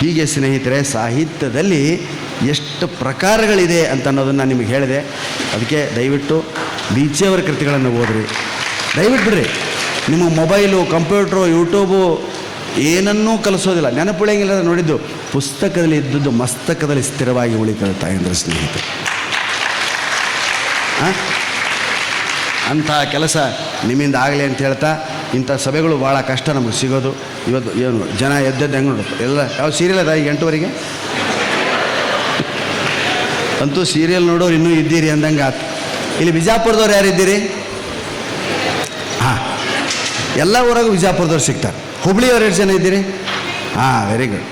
ಹೀಗೆ ಸ್ನೇಹಿತರೆ, ಸಾಹಿತ್ಯದಲ್ಲಿ ಎಷ್ಟು ಪ್ರಕಾರಗಳಿದೆ ಅಂತ ಅನ್ನೋದನ್ನು ನಿಮಗೆ ಹೇಳಿದೆ. ಅದಕ್ಕೆ ದಯವಿಟ್ಟು ಬೀಚಿಯವರ ಕೃತಿಗಳನ್ನು ಓದ್ರಿ. ದಯವಿಟ್ಟು ಬಿಡ್ರಿ. ನಿಮ್ಮ ಮೊಬೈಲು, ಕಂಪ್ಯೂಟ್ರು, ಯೂಟ್ಯೂಬು ಏನನ್ನೂ ಕಲಿಸೋದಿಲ್ಲ. ನೆನಪುಳಿಯಂಗಿಲ್ಲ ನೋಡಿದ್ದು, ಪುಸ್ತಕದಲ್ಲಿ ಇದ್ದದ್ದು ಮಸ್ತಕದಲ್ಲಿ ಸ್ಥಿರವಾಗಿ ಉಳಿತದೆ ತಾಯಂದ್ರ ಸ್ನೇಹಿತರು. ಅಂತಹ ಕೆಲಸ ನಿಮ್ಮಿಂದ ಆಗಲಿ ಅಂತ ಹೇಳ್ತಾ ಇಂಥ ಸಭೆಗಳು ಭಾಳ ಕಷ್ಟ ನಮಗೆ ಸಿಗೋದು. ಇವತ್ತು ಏನು, ಜನ ಎದ್ದದ್ದು ಹೆಂಗೆ ನೋಡ್ರಿ ಎಲ್ಲ ಯಾವ ಸೀರಿಯಲ್ ಅದ ಈಗ ಎಂಟುವರೆಗೆ? ಅಂತೂ ಸೀರಿಯಲ್ ನೋಡೋರು ಇನ್ನೂ ಇದ್ದೀರಿ ಅಂದಂಗೆ ಆತು. ಇಲ್ಲಿ ಬಿಜಾಪುರದವ್ರು ಯಾರಿದ್ದೀರಿ ಹಾಂ. ಎಲ್ಲ ಊರಾಗೂ ಬಿಜಾಪುರದವ್ರು ಸಿಗ್ತಾರೆ. ಹುಬ್ಳಿಯವ್ರು ಎಷ್ಟು ಜನ ಇದ್ದೀರಿ? ಹಾಂ ವೆರಿ ಗುಡ್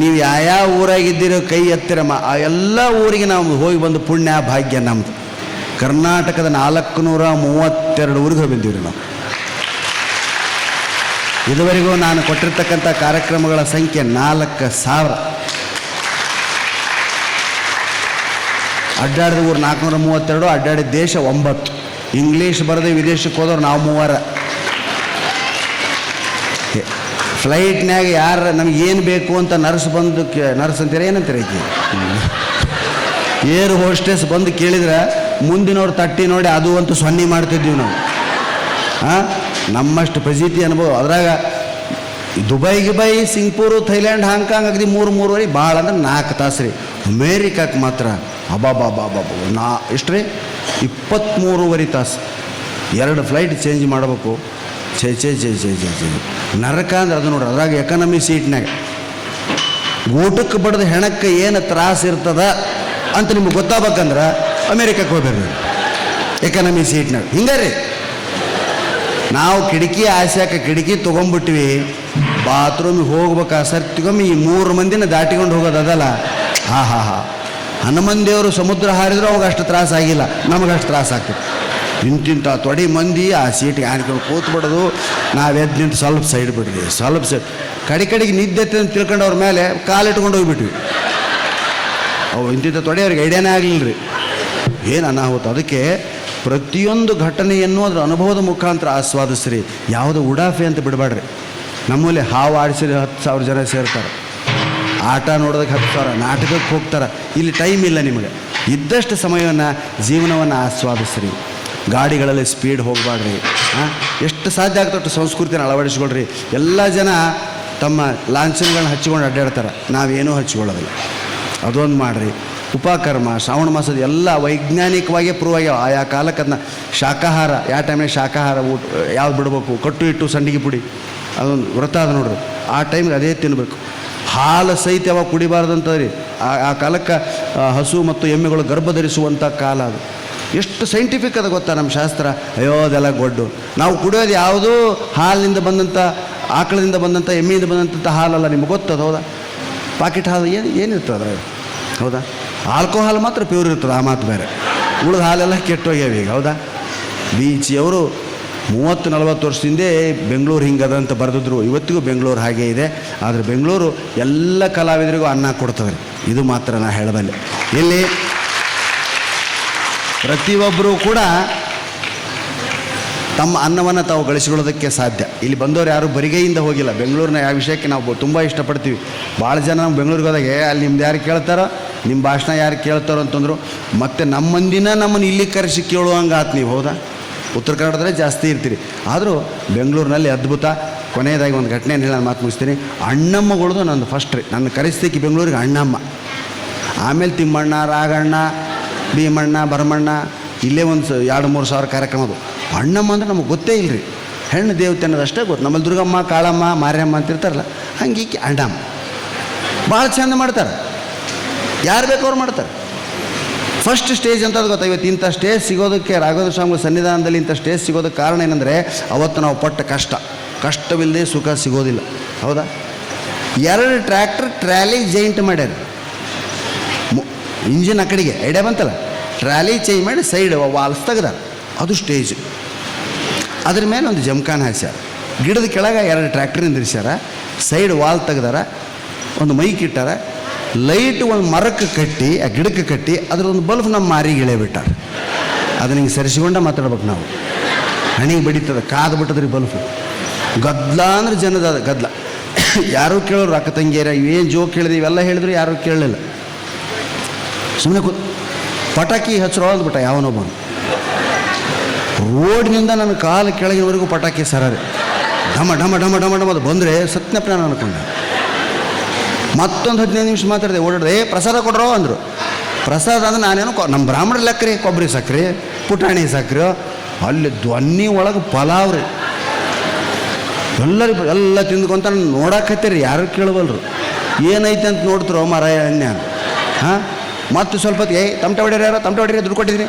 ನೀವು ಯಾವ ಊರಾಗಿದ್ದೀರೋ ಕೈ ಎತ್ತಿರಮ್ಮ ಆ ಎಲ್ಲ ಊರಿಗೆ ನಾವು ಹೋಗಿ ಬಂದು ಪುಣ್ಯ, ಭಾಗ್ಯ ನಮ್ಮದು ಕರ್ನಾಟಕದ ನಾಲ್ಕು ನೂರ ಮೂವತ್ತೆರಡು ಊರಿಗೆ ಹೋಗಿ ನಾವು. ಇದುವರೆಗೂ ನಾನು ಕೊಟ್ಟಿರ್ತಕ್ಕಂಥ ಕಾರ್ಯಕ್ರಮಗಳ ಸಂಖ್ಯೆ ನಾಲ್ಕು ಸಾವಿರ. ಅಡ್ಡಾಡಿದ ಊರು ನಾಲ್ಕುನೂರ ಮೂವತ್ತೆರಡು ಅಡ್ಡಾಡಿದ ದೇಶ ಒಂಬತ್ತು. ಇಂಗ್ಲೀಷ್ ಬರದೆ ವಿದೇಶಕ್ಕೆ ಹೋದವ್ರು ನಾವು ಮೂವರ. ಫ್ಲೈಟ್ನಾಗ ಯಾರು ನಮ್ಗೆ ಏನು ಬೇಕು ಅಂತ ನರ್ಸ್ ಬಂದು ನರ್ಸ್ ಅಂತೀರ ಏನಂತೀರ ಐತಿ ಏರ್ ಹೋಸ್ಟೆಸ್ ಬಂದು ಕೇಳಿದ್ರೆ ಮುಂದಿನವ್ರು ತಟ್ಟಿ ನೋಡಿ ಅದು ಅಂತೂ ಸೊನ್ನೆ ಮಾಡ್ತಿದ್ವಿ ನಾವು. ಹಾಂ ನಮ್ಮಷ್ಟು ಪ್ರಸಿದ್ಧಿ ಅನುಭವ. ಅದ್ರಾಗ ದುಬೈ, ಗಿಬೈ, ಸಿಂಗ್ಪೂರು, ಥೈಲ್ಯಾಂಡ್, ಹಾಂಗ್ಕಾಂಗ್ ಅಗದಿ ಮೂರು, ಮೂರುವರೆ ಭಾಳ ಅಂದ್ರೆ ನಾಲ್ಕು ತಾಸು ರೀ. ಅಮೇರಿಕಕ್ಕೆ ಮಾತ್ರ ಅಬಾಬಾಬಾಬಾಬ. ನಾ ಎಷ್ಟು ರೀ? ಇಪ್ಪತ್ತ್ಮೂರುವರೆ ತಾಸು. ಎರಡು ಫ್ಲೈಟ್ ಚೇಂಜ್ ಮಾಡಬೇಕು. ಛೇ ಛೇ ಛೇ ಛೇ ಛೇ ಛೇ. ನರಕ ಅಂದ್ರೆ ಅದು ನೋಡ್ರಿ, ಅದ್ರಾಗ ಎಕನಮಿ ಸೀಟ್ನಾಗ. ಊಟಕ್ಕೆ ಬಡ್ದು ಹೆಣಕ್ಕೆ ಏನು ತ್ರಾಸ ಇರ್ತದ ಅಂತ ನಿಮ್ಗೆ ಗೊತ್ತಾಗಬೇಕಂದ್ರೆ ಅಮೇರಿಕಕ್ಕೆ ಹೋಗ್ಬೇಕು ಎಕನಮಿ ಸೀಟ್ನಾಗ. ಹಿಂಗೆ ರೀ? ನಾವು ಕಿಟಕಿ ಆಸ್ಯಾಕ ಕಿಟಕಿ ತೊಗೊಂಡ್ಬಿಟ್ವಿ ಬಾತ್ರೂಮಿಗೆ ಹೋಗ್ಬೇಕಾ ಸರ್ತಿಗೊಮ್ಮೆ ಈ ಮೂರು ಮಂದಿನ ದಾಟಿಕೊಂಡು ಹೋಗೋದು ಅದಲ್ಲ. ಹಾ ಹಾ ಹಾ. ಹನುಮನ್ ದೇವರು ಸಮುದ್ರ ಹಾರಿದ್ರು ಅವಾಗ ಅಷ್ಟು ತ್ರಾಸ ಆಗಿಲ್ಲ. ನಮಗೆ ಅಷ್ಟು ತ್ರಾಸ ಆಗ್ತದೆ ಇಂತಿಂಥ ತೊಡಿ ಮಂದಿ ಆ ಸೀಟಿಗೆ ಆನ್ಕೊಂಡು ಕೂತ್ ಬಿಡೋದು. ನಾವು ಎದ್ದು ನಿಂತು ಸ್ವಲ್ಪ ಸೈಡ್ ಬಿಡ್ರಿ ಸ್ವಲ್ಪ ಸೈಡ್. ಕಡೆ ಕಡೆಗೆ ನಿದ್ದೆ ಅಂತ ತಿಳ್ಕೊಂಡು ಅವ್ರ ಮೇಲೆ ಕಾಲಿಟ್ಕೊಂಡು ಹೋಗಿಬಿಟ್ವಿ. ಅವು ಇಂತಿಂಥ ತೊಡೆ ಅವ್ರಿಗೆ ಐಡಿಯಾನೇ ಆಗಲಿಲ್ಲ ರೀ ಏನು ಅನಾಹುತ. ಅದಕ್ಕೆ ಪ್ರತಿಯೊಂದು ಘಟನೆಯನ್ನು ಅದರ ಅನುಭವದ ಮುಖಾಂತರ ಆಸ್ವಾದಿಸ್ರಿ. ಯಾವುದು ಉಡಾಫೆ ಅಂತ ಬಿಡಬೇಡ್ರಿ ನಮ್ಮಲ್ಲಿ ಹಾವು ಆಡಿಸಿದ್ರೆ ಹತ್ತು ಸಾವಿರ ಜನ ಸೇರ್ತಾರೆ. ಆಟ ನೋಡೋದಕ್ಕೆ ಹತ್ತು ಸಾವಿರ, ನಾಟಕಕ್ಕೆ ಹೋಗ್ತಾರೆ. ಇಲ್ಲಿ ಟೈಮ್ ಇಲ್ಲ ನಿಮಗೆ. ಇದ್ದಷ್ಟು ಸಮಯವನ್ನು, ಜೀವನವನ್ನು ಆಸ್ವಾದಿಸ್ರಿ. ಗಾಡಿಗಳಲ್ಲಿ ಸ್ಪೀಡ್ ಹೋಗಬೇಡ್ರಿ ಹಾಂ ಎಷ್ಟು ಸಾಧ್ಯ ಆಗ್ತಷ್ಟು ಸಂಸ್ಕೃತಿನ ಅಳವಡಿಸ್ಕೊಳ್ರಿ. ಎಲ್ಲ ಜನ ತಮ್ಮ ಲಾಂಛನಗಳನ್ನ ಹಚ್ಚಿಕೊಂಡು ಅಡ್ಡಾಡ್ತಾರೆ. ನಾವೇನೂ ಹಚ್ಕೊಳ್ಳೋದಿಲ್ಲ ಅದೊಂದು ಮಾಡಿರಿ. ಉಪಕರ್ಮ, ಶ್ರಾವಣ ಮಾಸದ ಎಲ್ಲ ವೈಜ್ಞಾನಿಕವಾಗಿ ಪ್ರೂವ್ ಆಗ್ಯಾವ. ಆಯಾ ಕಾಲಕ್ಕೆ ಅದನ್ನ ಶಾಖಾಹಾರ ಯಾವ ಟೈಮ್ನಾಗ ಶಾಖಾಹಾರ ಊಟ, ಯಾವ್ದು ಬಿಡಬೇಕು? ಕಟ್ಟು ಇಟ್ಟು ಸಂಡಿಗೆ ಪುಡಿ, ಅದೊಂದು ವ್ರತ ಅದ ನೋಡ್ರಿ. ಆ ಟೈಮ್ಗೆ ಅದೇ ತಿನ್ನಬೇಕು ಹಾಲು ಸಹಿತ ಯಾವಾಗ ಅಂತ ರೀ ಆ ಆ ಕಾಲಕ್ಕೆ ಹಸು ಮತ್ತು ಎಮ್ಮೆಗಳು ಗರ್ಭ ಧರಿಸುವಂಥ ಕಾಲ ಅದು. ಎಷ್ಟು ಸೈಂಟಿಫಿಕ್ ಅದ ಗೊತ್ತಾ ನಮ್ಮ ಶಾಸ್ತ್ರ? ಅಯ್ಯೋ, ಅದೆಲ್ಲ ಗೊಡ್ಡು. ನಾವು ಕುಡಿಯೋದು ಯಾವುದೂ ಹಾಲಿನಿಂದ ಬಂದಂಥ ಆಕಳದಿಂದ ಬಂದಂಥ ಎಮ್ಮೆಯಿಂದ ಬಂದಂಥ ಹಾಲಲ್ಲ, ನಿಮ್ಗೆ ಗೊತ್ತದ, ಹೌದಾ? ಪಾಕೆಟ್ ಹಾಲು ಏನು, ಏನಿರ್ತದೆ ಹೌದಾ? ಆಲ್ಕೋಹಾಲ್ ಮಾತ್ರ ಪ್ಯೂರ್ ಇರ್ತದೆ, ಆ ಮಾತು ಬೇರೆ. ಉಳಿದ ಹಾಲೆಲ್ಲ ಕೆಟ್ಟೋಗ್ಯಾವ ಈಗ, ಹೌದಾ? ಬೀಚಿಯವರು ಮೂವತ್ತು, ನಲವತ್ತು ವರ್ಷದಿಂದೇ ಬೆಂಗಳೂರು ಹಿಂಗದ ಅಂತ ಬರೆದಿದ್ರು. ಇವತ್ತಿಗೂ ಬೆಂಗಳೂರು ಹಾಗೆ ಇದೆ. ಆದರೆ ಬೆಂಗಳೂರು ಎಲ್ಲ ಕಲಾವಿದರಿಗೂ ಅನ್ನ ಕೊಡ್ತದೆ. ಇದು ಮಾತ್ರ ನಾ ಹೇಳಬಲ್ಲೆ. ಇಲ್ಲಿ ಪ್ರತಿಯೊಬ್ಬರೂ ಕೂಡ ತಮ್ಮ ಅನ್ನವನ್ನು ತಾವು ಗಳಿಸಿಕೊಳ್ಳೋದಕ್ಕೆ ಸಾಧ್ಯ. ಇಲ್ಲಿ ಬಂದವರು ಯಾರು ಬರಿಗೈಯಿಂದ ಹೋಗಿಲ್ಲ. ಬೆಂಗಳೂರಿನ ಯಾವ ವಿಷಯಕ್ಕೆ ನಾವು ತುಂಬ ಇಷ್ಟಪಡ್ತೀವಿ. ಭಾಳ ಜನ ನಮ್ಮ ಬೆಂಗಳೂರಿಗೆ ಹೋದಾಗ "ಏ, ಅಲ್ಲಿ ನಿಮ್ದು ಯಾರು ಕೇಳ್ತಾರೋ? ನಿಮ್ಮ ಭಾಷಣ ಯಾರು ಕೇಳ್ತಾರೋ? ಅಂತಂದರು. ಮತ್ತು ನಮ್ಮ ಮಂದಿನ ನಮ್ಮನ್ನು ಇಲ್ಲಿ ಕರೆಸಿ ಕೇಳುವಂಗೆ ಆತು ನೀವು ಹೌದಾ? ಉತ್ತರ ಕನ್ನಡದಲ್ಲೇ ಜಾಸ್ತಿ ಇರ್ತೀರಿ. ಆದರೂ ಬೆಂಗಳೂರಿನಲ್ಲಿ ಅದ್ಭುತ. ಕೊನೆಯದಾಗಿ ಒಂದು ಘಟನೆಯನ್ನು ಹೇಳಿ ನಾನು ಮಾತು ಮುಗಿಸ್ತೀನಿ. ಅಣ್ಣಮ್ಮಗಳದು ನಂದು ಫಸ್ಟ್ ರೀ. ನನ್ನ ಕರೆಸ್ತಿಕ್ಕಿ ಬೆಂಗಳೂರಿಗೆ ಅಣ್ಣಮ್ಮ. ಆಮೇಲೆ ತಿಮ್ಮಣ್ಣ ರಾಗಣ್ಣ ಭೀಮಣ್ಣ ಭರಮಣ್ಣ ಇಲ್ಲೇ ಒಂದು ಎರಡು ಮೂರು ಸಾವಿರ ಕಾರ್ಯಕ್ರಮ ಅದು. ಅಣ್ಣಮ್ಮ ಅಂದ್ರೆ ನಮಗೆ ಗೊತ್ತೇ ಇಲ್ಲರಿ ಹೆಣ್ಣು ದೇವತೆ ಅನ್ನೋದಷ್ಟೇ ಗೊತ್ತು. ನಮ್ಮಲ್ಲಿ ದುರ್ಗಮ್ಮ, ಕಾಳಮ್ಮ, ಮಾರ್ಯಮ್ಮ ಅಂತಿರ್ತಾರಲ್ಲ ಹಂಗೆ ಈಕೆ ಅಣ್ಣಮ್ಮ. ಭಾಳ ಚಂದ ಮಾಡ್ತಾರೆ. ಯಾರು ಬೇಕು ಅವ್ರು ಮಾಡ್ತಾರೆ. ಫಸ್ಟ್ ಸ್ಟೇಜ್ ಅಂತ ಅದು ಗೊತ್ತಾ ಇವತ್ತು? ಇಂಥ ಸ್ಟೇಜ್ ಸಿಗೋದಕ್ಕೆ ರಾಘವೇಂದ್ರ ಸ್ವಾಮಿಗಳ ಸನ್ನಿಧಾನದಲ್ಲಿ ಇಂಥ ಸ್ಟೇಜ್ ಸಿಗೋದಕ್ಕೆ ಕಾರಣ ಏನಂದರೆ, ಅವತ್ತು ನಾವು ಪಟ್ಟ ಕಷ್ಟ. ಕಷ್ಟವಿಲ್ಲದೆ ಸುಖ ಸಿಗೋದಿಲ್ಲ. ಹೌದಾ? ಎರಡು ಟ್ರ್ಯಾಕ್ಟರ್ ಟ್ರ್ಯಾಲಿ ಜೈಂಟ್ ಮಾಡ್ಯಾರ. ಇಂಜಿನ್ ಆ ಐಡಿಯಾ ಬಂತಲ್ಲ? ಟ್ರ್ಯಾಲಿ ಚೇಂಜ್ ಮಾಡಿ ಸೈಡ್ ವಾಲ್ಸ್ ತೆಗ್ದಾರ. ಅದು ಸ್ಟೇಜ್ ಅದ್ರ ಮೇಲೆ ಒಂದು ಜಮ್ಖಾನ್ ಹಾಕ್ಸ್ಯಾರ. ಗಿಡದ ಕೆಳಗೆ ಎರಡು ಟ್ರ್ಯಾಕ್ಟರ್ ನಿಂದಿರ್ಸ್ಯಾರ. ಸೈಡ್ ವಾಲ್ ತೆಗ್ದಾರ. ಒಂದು ಮೈಕ್ ಇಟ್ಟಾರ. ಲೈಟ್ ಒಂದು ಮರಕ್ಕೆ ಕಟ್ಟಿ, ಆ ಗಿಡಕ್ಕೆ ಕಟ್ಟಿ ಅದ್ರ ಒಂದು ಬಲ್ಬ್ ನಮ್ಮ ಮಾರಿಗೆ ಬಿಟ್ಟಾರ. ಅದನ್ನ ಹಿಂಗೆ ಸರಿಸಿಕೊಂಡ ಮಾತಾಡ್ಬೇಕು ನಾವು. ಹಣಿಗೆ ಬಡಿತದ, ಕಾದು ಬಿಟ್ಟದ್ರಿ ಬಲ್ಫ್ ಗದ್ಲ ಅಂದ್ರೆ ಜನದ ಗದ್ಲ. ಯಾರೂ ಕೇಳೋರು ಅಕ್ಕ ತಂಗಿಯರ ಇವೇನು ಜೋಕ್ ಕೇಳಿದೆ ಇವೆಲ್ಲ ಹೇಳಿದ್ರು ಯಾರೂ ಕೇಳಲಿಲ್ಲ. ಸುಮ್ಮನೆ ಪಟಾಕಿ ಹಚ್ಚರೋ ಅಂದ್ಬಿಟ್ಟ ಯಾವನೊಬ್ಬ ರೋಡ್ನಿಂದ ನನ್ನ ಕಾಲು ಕೆಳಗಿನವರೆಗೂ ಪಟಾಕಿ ಸರಾರೆ. ಢಮ ಢಮ ಢಮ ಢಮ ಢಮ ಅದು ಬಂದರೆ ನಾನು ಅನ್ಕೊಂಡೆ. ಮತ್ತೊಂದು ಹದಿನೈದು ನಿಮಿಷ ಮಾತಾಡಿದೆ, ಓಡಾಡಿದೆ, ಏ, ಪ್ರಸಾದ ಕೊಡ್ರೋ? ಅಂದರು. ಪ್ರಸಾದ ಅಂದ್ರೆ ನಾನೇನು ನಮ್ಮ ಬ್ರಾಹ್ಮಣ ಲೆಕ್ಕರಿ, ಕೊಬ್ಬರಿ ಸಕ್ರೆ, ಪುಟಾಣಿ ಸಕ್ರೆ ಅಲ್ಲಿ ಧ್ವನಿ ಒಳಗೆ ಪಲಾವ್ ರೀ. ಎಲ್ಲರಿಗೂ ಎಲ್ಲ ತಿಂದ್ಕೊಂತ ನೋಡಕತ್ತೀರಿ ಯಾರು ಕೇಳವಲ್ರು ಏನೈತೆ ಅಂತ ನೋಡ್ತಿರೋ ಮಾರಾಯ ಅನ್ಯ ಹಾಂ? ಮತ್ತು ಸ್ವಲ್ಪ ಏಯ್, ತಮಟೆ ಯಾರೋ ತಮಟೆ ಹೊಡ್ಯಾರ ದುಡ್ಡು ಕೊಟ್ಟಿದ್ದೀನಿ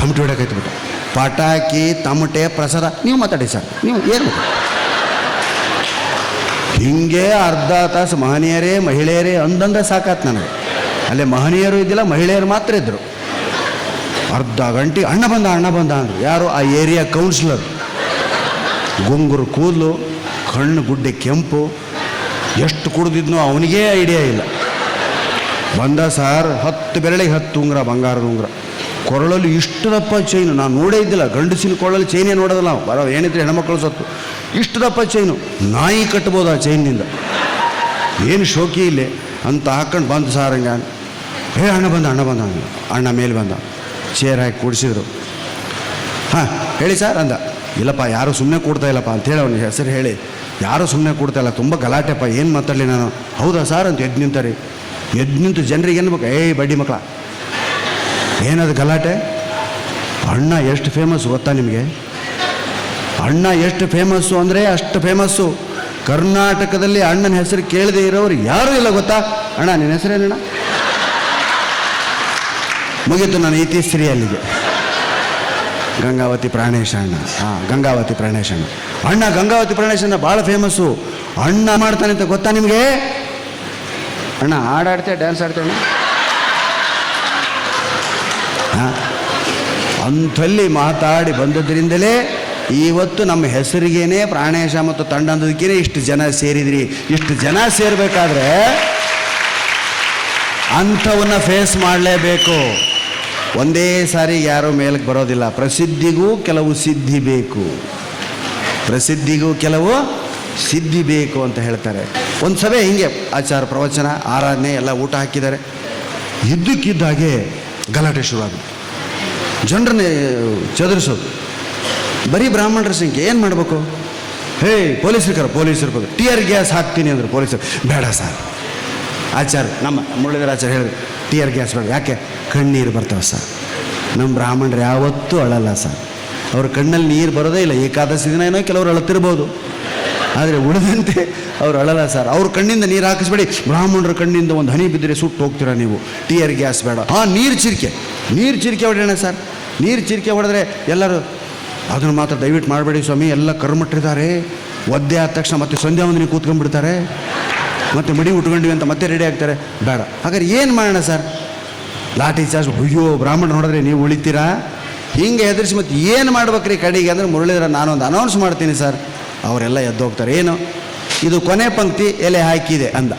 ತಮಟೆ ಹೊಡ್ಯಾಕೈತೆ ಬಿಟ್ಟು ಪಟಾಕಿ, ತಮಟೆ, ಪ್ರಸಾದ. ನೀವು ಮಾತಾಡಿ ಸರ್. ನೀವು ಏನು ಹಿಂಗೆ ಅರ್ಧ ತಾಸು ಮಹನೀಯರೇ, ಮಹಿಳೆಯರೇ ಅಂದಂದ್ರೆ ಸಾಕಾತ್ ನನಗೆ. ಅಲ್ಲೇ ಮಹನೀಯರು ಇದ್ದಿಲ್ಲ, ಮಹಿಳೆಯರು ಮಾತ್ರ ಇದ್ದರು ಅರ್ಧ ಗಂಟೆ, ಅಣ್ಣ ಬಂದ ಅಣ್ಣ ಬಂದ ಅಂದರು. ಯಾರು ಆ ಏರಿಯಾ ಕೌನ್ಸಿಲರ್ ಗುಂಗುರು ಕೂದಲು, ಕಣ್ಣು ಗುಡ್ಡೆ ಕೆಂಪು. ಎಷ್ಟು ಕುಡಿದಿದ್ನೋ ಅವನಿಗೇ ಐಡಿಯಾ ಇಲ್ಲ. ಬಂದ ಸರ್, ಹತ್ತು ಬೆರಳಿಗೆ ಹತ್ತು ಉಂಗುರ, ಬಂಗಾರದ ಉಂಗುರ. ಕೊರಳಲ್ಲಿ ಇಷ್ಟು ದಪ್ಪ ಚೈನು ನಾನು ನೋಡೇ ಇದ್ದಿಲ್ಲ. ಗಂಡಸಿನ ಕೊರಳಲ್ಲಿ ಚೈನೇ ನೋಡೋದಲ್ಲ. ಬರೋ ಏನಿದ್ರೆ ಹೆಣ್ಮಕ್ಳು ಸತ್ತು. ಇಷ್ಟು ದಪ್ಪ ಚೈನು ನಾಯಿ ಕಟ್ಬೋದು ಆ ಚೈನಿಂದ ಏನು ಶೋಕಿ ಇಲ್ಲಿ? ಅಂತ ಹಾಕೊಂಡು ಬಂದು ಸಾರ್ ಹಂಗೆ ಹೇ ಅಣ್ಣ ಬಂದ ಅಣ್ಣ ಬಂದ. ಅಣ್ಣ ಮೇಲೆ ಬಂದ. ಚೇರ್ ಹಾಕಿ ಕೂಡಿಸಿದ್ರು. ಹಾಂ, ಹೇಳಿ ಸರ್ ಅಂದ. ಇಲ್ಲಪ್ಪ, ಯಾರು ಸುಮ್ಮನೆ ಕೊಡ್ತಾ ಇಲ್ಲಪ್ಪ ಅಂತೇಳಿ ಅವನ ಹೆಸರು ಹೇಳಿ. ಯಾರು ಸುಮ್ಮನೆ ಕೊಡ್ತಾ ಇಲ್ಲ. ತುಂಬ ಗಲಾಟೆಪ್ಪ. ಏನು ಮಾತಾಡಲಿ ನಾನು? ಹೌದಾ ಸರ್ ಅಂತ ಎದ್ದು ನಿಂತಾರೆ. ಎದ್ದು ನಿಂತು ಜನರಿಗೆ ಏನ್ಬೇಕು ಏಯ್, ಬಡ್ಡಿ ಮಕ್ಕಳ ಏನದು ಗಲಾಟೆ? ಅಣ್ಣ ಎಷ್ಟು ಫೇಮಸ್ ಗೊತ್ತಾ ನಿಮಗೆ? ಅಣ್ಣ ಎಷ್ಟು ಫೇಮಸ್ಸು ಅಂದರೆ ಅಷ್ಟು ಫೇಮಸ್ಸು ಕರ್ನಾಟಕದಲ್ಲಿ ಅಣ್ಣನ ಹೆಸರು ಕೇಳದೆ ಇರೋರು ಯಾರೂ ಇಲ್ಲ ಗೊತ್ತಾ? ಅಣ್ಣ, ನಿನ್ನ ಹೆಸರೇನಣ್ಣ ಮುಗೀತು ನಾನು ಇತಿಶ್ರೀ ಅಲ್ಲಿಗೆ ಗಂಗಾವತಿ ಪ್ರಾಣೇಶ ಅಣ್ಣ. ಹಾಂ, ಗಂಗಾವತಿ ಪ್ರಾಣೇಶ ಅಣ್ಣ. ಅಣ್ಣ, ಗಂಗಾವತಿ ಪ್ರಾಣೇಶ ಅಣ್ಣ ಭಾಳ ಫೇಮಸ್ಸು ಅಣ್ಣ ಮಾಡ್ತಾನೆ ಅಂತ ಗೊತ್ತಾ ನಿಮಗೆ? ಅಣ್ಣ ಹಾಡಾಡ್ತೇವೆ ಡ್ಯಾನ್ಸ್ ಆಡ್ತೇವೆ ಹಾಂ ಅಂಥಲ್ಲಿ ಮಾತಾಡಿ ಬಂದದ್ರಿಂದಲೇ ಇವತ್ತು ನಮ್ಮ ಹೆಸರಿಗೇನೆ ಪ್ರಾಣೇಶ ಮತ್ತು ತಂಡ ಇಷ್ಟು ಜನ ಸೇರಿದ್ರಿ. ಇಷ್ಟು ಜನ ಸೇರಬೇಕಾದ್ರೆ ಅಂಥವನ್ನ ಫೇಸ್ ಮಾಡಲೇಬೇಕು. ಒಂದೇ ಸಾರಿ ಯಾರೂ ಮೇಲಕ್ಕೆ ಬರೋದಿಲ್ಲ. ಪ್ರಸಿದ್ಧಿಗೂ ಕೆಲವು ಸಿದ್ಧಿ ಬೇಕು. ಪ್ರಸಿದ್ಧಿಗೂ ಕೆಲವು ಸಿದ್ಧಿ ಬೇಕು ಅಂತ ಹೇಳ್ತಾರೆ. ಒಂದು ಸಭೆ ಹಿಂಗೆ ಆಚಾರ ಪ್ರವಚನ, ಆರಾಧನೆ, ಎಲ್ಲ ಊಟ ಹಾಕಿದ್ದಾರೆ. ಇದ್ದಕ್ಕಿದ್ದ ಹಾಗೆ ಗಲಾಟೆ ಶುರುವಾಗುತ್ತೆ. ಜನರನ್ನೇ ಚದುರಿಸೋದು. ಬರೀ ಬ್ರಾಹ್ಮಣರ ಸಂಖ್ಯೆ, ಏನು ಮಾಡಬೇಕು? ಹೇ ಪೊಲೀಸರು ಕರ ಪೊಲೀಸರು ಟಿ ಆರ್ ಗ್ಯಾಸ್ ಹಾಕ್ತೀನಿ ಅಂದರು ಪೊಲೀಸರು. ಬೇಡ ಸರ್. ಆಚಾರ, ನಮ್ಮ ಮುರಳೀಧರ ಆಚಾರ ಹೇಳಿದ್ರು. ಟಿ ಆರ್ ಗ್ಯಾಸ್ ಬೇಡ. ಯಾಕೆ? ಕಣ್ಣೀರು ಬರ್ತವೆ ಸರ್. ನಮ್ಮ ಬ್ರಾಹ್ಮಣರು ಯಾವತ್ತೂ ಅಳಲ್ಲ ಸರ್. ಅವ್ರ ಕಣ್ಣಲ್ಲಿ ನೀರು ಬರೋದೇ ಇಲ್ಲ. ಏಕಾದಶಿ ದಿನ ಏನೋ ಕೆಲವರು ಅಳತಿರ್ಬೋದು ಆದರೆ ಉಳಿದಂತೆ ಅವ್ರು ಅಳಲ್ಲ ಸರ್ ಅವ್ರ ಕಣ್ಣಿಂದ ನೀರು ಹಾಕಿಸ್ಬೇಡಿ. ಬ್ರಾಹ್ಮಣರ ಕಣ್ಣಿಂದ ಒಂದು ಹನಿ ಬಿದ್ದರೆ ಸುಟ್ಟು ಹೋಗ್ತೀರಾ ನೀವು? ಟಿ ಆರ್ ಗ್ಯಾಸ್ ಬೇಡ. ಆ, ನೀರು ಚಿರಿಕೆ. ನೀರು ಚಿರಿಕೆ ಹೊಡೆಯೋಣ ಸರ್ ನೀರು ಚಿರಿಕೆ ಹೊಡೆದ್ರೆ ಎಲ್ಲರೂ ಅದನ್ನು ಮಾತ್ರ ದಯವಿಟ್ಟು ಮಾಡಬೇಡಿ ಸ್ವಾಮಿ. ಎಲ್ಲ ಕರ್ಮಟ್ಟಿದ್ದಾರೆ ಒದ್ದೆ ಆದ ತಕ್ಷಣ ಮತ್ತೆ ಸಂಧ್ಯಾ ಒಂದಿನ ಕೂತ್ಕೊಂಡ್ಬಿಡ್ತಾರೆ. ಮತ್ತೆ ಮಡಿ ಉಟ್ಕೊಂಡ್ವಿ ಅಂತ ಮತ್ತೆ ರೆಡಿ ಆಗ್ತಾರೆ. ಬೇಡ. ಹಾಗಾದ್ರೆ ಏನು ಮಾಡೋಣ ಸರ್ ಲಾಠಿ ಚಾರ್ಜ್ ಅಯ್ಯೋ ಬ್ರಾಹ್ಮಣ ನೋಡಿದ್ರೆ ನೀವು ಉಳಿತೀರಾ? ಹಿಂಗೆ ಹೆದರಿಸಿ ಮತ್ತೆ ಏನು ಮಾಡ್ಬೇಕ್ರಿ ಕಡೆಗೆ ಅಂದರೆ ಮುರಳೀಧರ, ನಾನೊಂದು ಅನೌನ್ಸ್ ಮಾಡ್ತೀನಿ ಸರ್ ಅವರೆಲ್ಲ ಎದ್ದೋಗ್ತಾರೆ. ಏನು? ಇದು ಕೊನೆ ಪಂಕ್ತಿ ಎಲೆ ಹಾಕಿದೆ ಅಂದ.